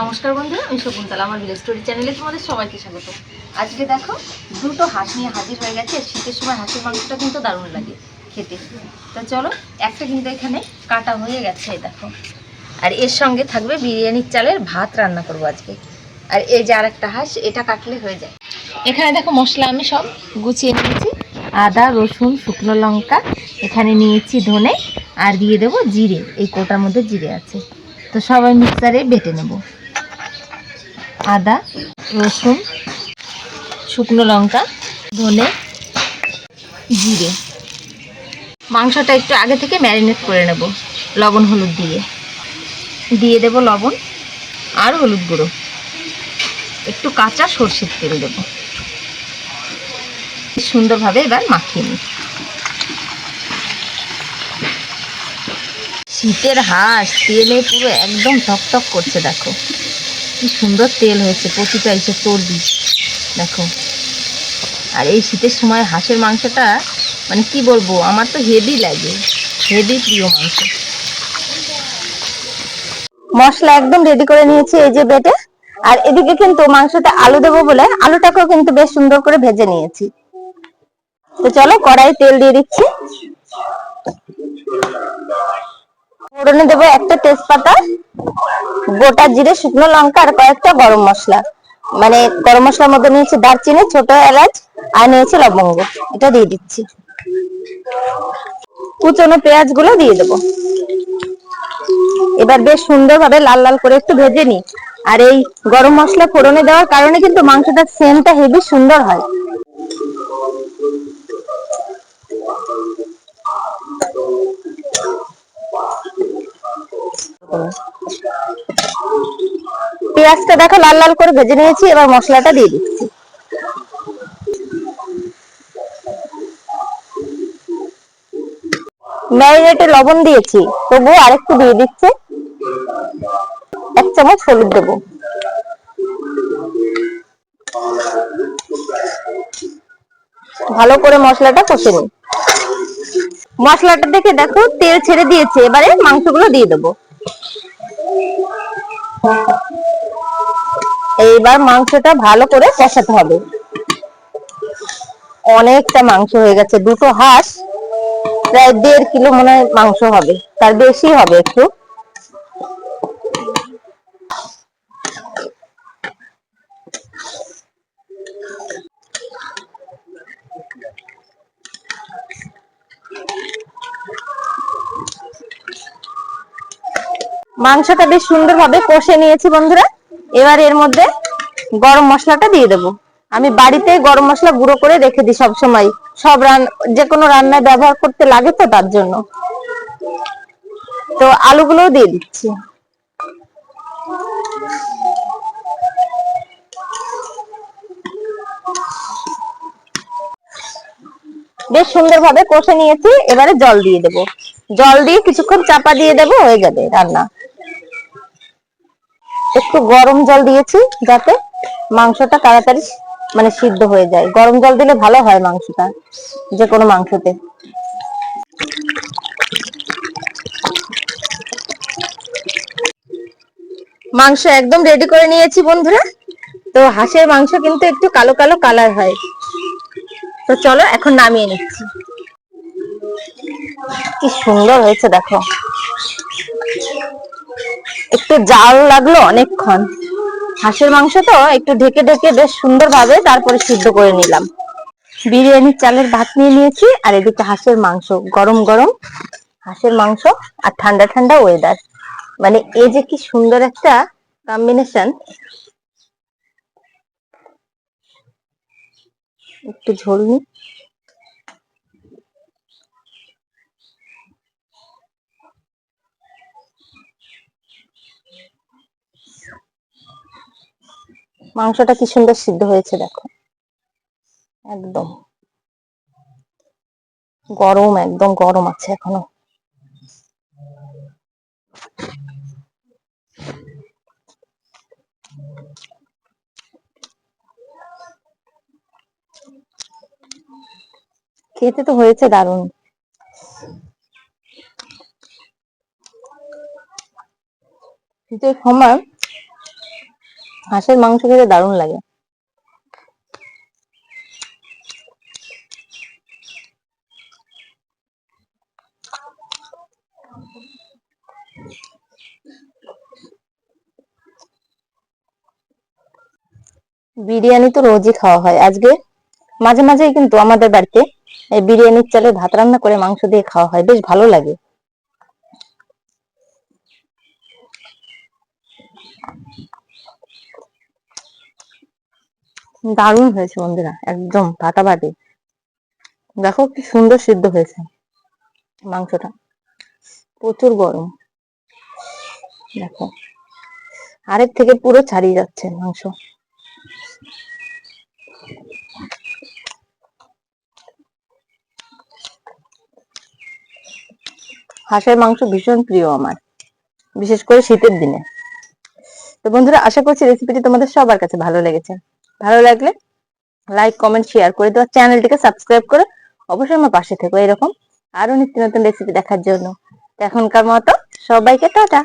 নমস্কার বন্ধুরা, আমি শকুন্তলা, আমার ভিলেজ স্টোরি চ্যানেলে তোমাদের সবাইকে স্বাগত। আজকে দেখো, দুটো হাঁস নিয়ে হাজির হয়ে গেছে শীতের সময় হাঁসের মাংসটা কিন্তু দারুণ লাগে খেতে। তো চলো, একটা কিন্তু এখানে কাটা হয়ে গেছে দেখো। আর এর সঙ্গে থাকবে বিরিয়ানির চালের ভাত রান্না করব আজকে। আর এই যে আর একটা হাঁস, এটা কাটলে হয়ে যায়। এখানে দেখো মশলা আমি সব গুছিয়ে নিয়েছি। আদা, রসুন, শুকনো লঙ্কা, এখানে নিয়েছি ধনে, আর দিয়ে দেবো জিরে, এই কোটার মধ্যে জিরে আছে। তো সবাই মিক্সারে বেটে নেব। আদা, রসুন, শুকনো লঙ্কা, ধনে, জিরে। মাংসটা একটু আগে থেকে ম্যারিনেট করে নেব, লবণ, হলুদ দিয়ে। দিয়ে দেব লবণ আর হলুদ গুঁড়ো। একটু কাঁচা সর্ষের তেল দেবো। সুন্দরভাবে এবার মাখিয়ে নিই। শীতের হাঁস তেলে পুরো একদম টকটক করছে, দেখো। কি সুন্দর তেল হয়েছে, প্রতিটা এসে চর্বি, দেখো। আর এই শীতের সময় হাঁসের মাংসটা মানে কি বলব, আমার তো হেভি লাগে হেভি প্রিয় মাংস। মশলা একদম রেডি করে নিয়েছি এই যে বেটে। আর এদিকে কিন্তু মাংসতে আলু দেবো বলে, আলুটাকেও কিন্তু বেশ সুন্দর করে ভেজে নিয়েছি। তো চলো কড়াই তেল দিয়ে দিচ্ছি। ফোড়নে দেবো একটা তেজপাতা, গোটা জিরে, শুকনো লঙ্কা আর কয়েকটা গরম মশলা। মানে গরম মশলার মধ্যে নিয়েছি দারচিনি, ছোট এলাচ আর নিয়েছি লবঙ্গ। এটা দিয়ে দিচ্ছি। কুচনো পেঁয়াজগুলো দিয়ে দেবো। এবার বেশ সুন্দরভাবে লাল লাল করে একটু ভেজে নিই। আর এই গরম মশলা ফোড়নে দেওয়ার কারণে কিন্তু মাংসটার সেন্টটা হেভি সুন্দর হয়। পেঁয়াজটা দেখো লাল লাল করে ভেজে নিয়েছি, এবার মশলাটা দিয়ে দিচ্ছি। ম্যারিনেটে লবণ দিয়েছি, তবুও আরেকটু দিয়ে দিচ্ছে। এক চামচ হলুদ দেবো। ভালো করে মশলাটা কষে নিই। মশলাটা দেখে দেখো, তেল ছেড়ে দিয়েছে, এবারে মাংসগুলো দিয়ে দেবো। এইবার মাংসটা ভালো করে কষাতে হবে। অনেকটা মাংস হয়ে গেছে, দুটো হাঁস, প্রায় দেড় কিলো মনে হয় মাংস হবে, তার বেশি হবে একটু। মাংসটা বেশ সুন্দরভাবে কষে নিয়েছি বন্ধুরা। এবার এর মধ্যে গরম মশলাটা দিয়ে দেবো। আমি বাড়িতে গরম মশলা গুঁড়ো করে রেখে দিই সব সময় সব রান যে কোনো রান্নায় ব্যবহার করতে লাগে তো তার জন্য। তো আলুগুলোও দিয়ে দিচ্ছি। বেশ সুন্দরভাবে কষে নিয়েছি। এবারে জল দিয়ে দেবো। জল দিয়ে কিছুক্ষণ চাপা দিয়ে দেবো, হয়ে যাবে রান্না। একটু গরম জল দিয়েছি যাতে মাংসটা তাড়াতাড়ি মানে সিদ্ধ হয়ে যায়। গরম জল দিলে ভালো হয় মাংসটা যে কোনো মাংসতে। মাংস একদম রেডি করে নিয়েছি বন্ধুরা। তো হাঁসের মাংস কিন্তু একটু কালো কালো কালার হয়। তো চলো এখন নামিয়ে নিচ্ছি। কি সুন্দর হয়েছে দেখো। একটু জাল লাগল অনেকক্ষণ। হাঁসের মাংস তো একটু ঢেকে ঢেকে বেশ সুন্দর ভাবে তারপরে সিদ্ধ করে নিলাম। বিরিয়ানির চালের ভাত নিয়ে নিয়েছি আর এদিকে হাঁসের মাংস, গরম গরম হাঁসের মাংস আর ঠান্ডা ঠান্ডা ওয়েদার মানে এ যে কি সুন্দর একটা কম্বিনেশন একটু ঝোল নি মাংসটা কি সুন্দর সিদ্ধ হয়েছে দেখো। একদম। গরম একদম গরম আছে এখনও। খেতে তো হয়েছে দারুণ। শীতের সময় হাঁসের মাংস খেতে দারুণ লাগে। বিরিয়ানি তো রোজই খাওয়া হয়। আজকে মাঝে মাঝেই কিন্তু আমাদের বাড়িতে এই বিরিয়ানির চালে ভাত রান্না করে মাংস দিয়ে খাওয়া হয়। বেশ ভালো লাগে। দারুণ হয়েছে বন্ধুরা, একদম ফাটাফাটি দেখো কি সুন্দর সিদ্ধ হয়েছে মাংসটা, প্রচুর গরম। দেখো, আরেক থেকে পুরো ছাড়িয়ে যাচ্ছে মাংস। হাঁসের মাংস ভীষণ প্রিয় আমার, বিশেষ করে শীতের দিনে। তো বন্ধুরা, আশা করছি রেসিপিটি তোমাদের সবার কাছে ভালো লেগেছে। ভালো লাগলে লাইক কমেন্ট শেয়ার করে দেওয়া চ্যানেলটিকে সাবস্ক্রাইব করে অবশ্যই আমার পাশে থেকো, এরকম আরও নিত্য নতুন রেসিপি দেখার জন্য। এখনকার মতো সবাইকে টাটা।